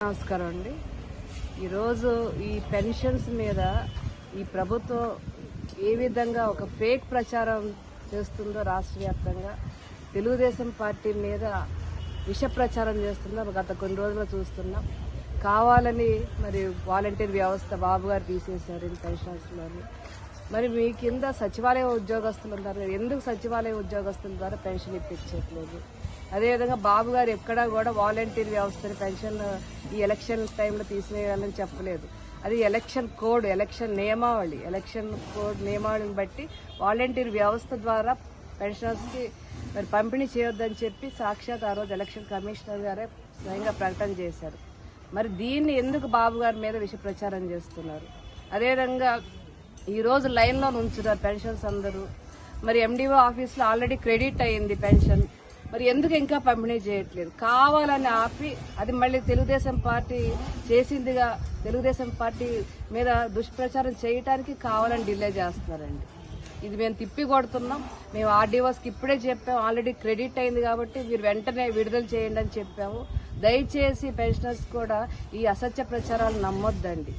నమస్కారం అండి. ఈరోజు ఈ పెన్షన్స్ మీద ఈ ప్రభుత్వం ఏ విధంగా ఒక ఫేక్ ప్రచారం చేస్తుందో రాష్ట్ర వ్యాప్తంగా తెలుగుదేశం పార్టీ మీద విష ప్రచారం చేస్తుందో గత కొన్ని రోజులు చూస్తున్నాం. కావాలని మరి వాలంటీర్ వ్యవస్థ బాబు గారు తీసేశారు పెన్షన్స్లోని. మరి మీ కింద సచివాలయ ఉద్యోగస్తులు ఉన్నారు కదా, ఎందుకు సచివాలయ ఉద్యోగస్తుల ద్వారా పెన్షన్ ఇప్పించట్లేదు? అదేవిధంగా బాబు గారు ఎక్కడా కూడా వాలంటీర్ వ్యవస్థని పెన్షన్ ఈ ఎలక్షన్ టైంలో తీసివేయాలని చెప్పలేదు. అది ఎలక్షన్ కోడ్ ఎలక్షన్ నియమావళి ఎలక్షన్ కోడ్ నియమావళిని బట్టి వాలంటీర్ వ్యవస్థ ద్వారా పెన్షనర్స్కి మరి పంపిణీ చేయొద్దని చెప్పి సాక్షాత్ ఆ రోజు ఎలక్షన్ కమిషనర్ గారే స్వయంగా ప్రకటన చేశారు. మరి దీన్ని ఎందుకు బాబు గారి మీద విష ప్రచారం చేస్తున్నారు? అదేవిధంగా ఈ రోజు లైన్లో ఉంచుతారు పెన్షన్స్ అందరూ. మరి ఎండిఓ ఆఫీస్లో ఆల్రెడీ క్రెడిట్ అయ్యింది పెన్షన్. మరి ఎందుకు ఇంకా పంపిణీ చేయట్లేదు? కావాలని ఆపి అది మళ్ళీ తెలుగుదేశం పార్టీ చేసిందిగా తెలుగుదేశం పార్టీ మీద దుష్ప్రచారం చేయటానికి కావాలని డిలే చేస్తున్నారండి. ఇది మేము తిప్పి కొడుతున్నాం. మేము ఆర్డీఓస్కి ఇప్పుడే చెప్పాము ఆల్రెడీ క్రెడిట్ అయింది కాబట్టి మీరు వెంటనే విడుదల చేయండి అని చెప్పాము. దయచేసి పెన్షనర్స్ కూడా ఈ అసత్య ప్రచారాలు నమ్మొద్దండి.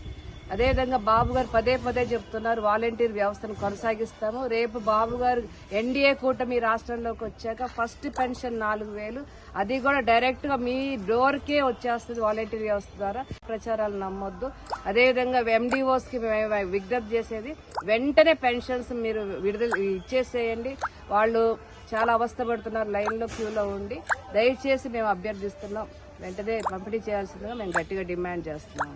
అదేవిధంగా బాబు గారు పదే పదే చెప్తున్నారు వాలంటీర్ వ్యవస్థను కొనసాగిస్తాము. రేపు బాబు గారు ఎన్డీఏ కూటమి రాష్ట్రంలోకి వచ్చాక ఫస్ట్ పెన్షన్ నాలుగు వేలు. అది కూడా డైరెక్ట్గా మీ డోర్కే వచ్చేస్తుంది వాలంటీర్ వ్యవస్థ ద్వారా. ప్రచారాలు నమ్మొద్దు. అదేవిధంగా ఎండిఓస్కి మేము విజ్ఞప్తి చేసేది వెంటనే పెన్షన్స్ మీరు విడుదల ఇచ్చేసేయండి. వాళ్ళు చాలా అవస్థ పడుతున్నారు లైన్లో క్యూలో ఉండి. దయచేసి మేము అభ్యర్థిస్తున్నాం. వెంటనే పంపిణీ చేయాల్సిందిగా మేము గట్టిగా డిమాండ్ చేస్తున్నాం.